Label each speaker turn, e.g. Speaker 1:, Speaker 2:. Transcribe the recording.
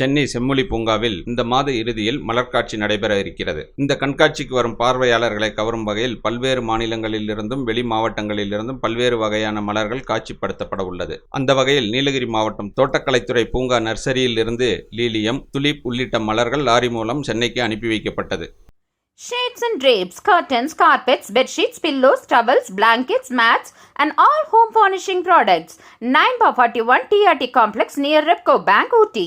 Speaker 1: சென்னை செம்மொழி பூங்காவில் இந்த மாத இறுதியில் மலர்காட்சி நடைபெற இருக்கிறது இந்த கண்காட்சிக்கு வரும் பார்வையாளர்களை கவரும் வகையில் பல்வேறு மாநிலங்களிலிருந்தும் வெளி மாவட்டங்களிலிருந்தும் பல்வேறு வகையான மலர்கள் காட்சிப்படுத்தப்பட உள்ளது அந்த வகையில் நீலகிரி மாவட்டம் தோட்டக்கலைத்துறை பூங்கா நர்சரியில் இருந்து லீலியம் துலிப் உள்ளிட்ட மலர்கள் லாரி மூலம் சென்னைக்கு அனுப்பி வைக்கப்பட்டது
Speaker 2: Shades and drapes, curtains, carpets, bed sheets, pillows, towels, blankets, mats, and all home furnishing products. 9 one 41 TRT complex near Repco Bank, Ooty.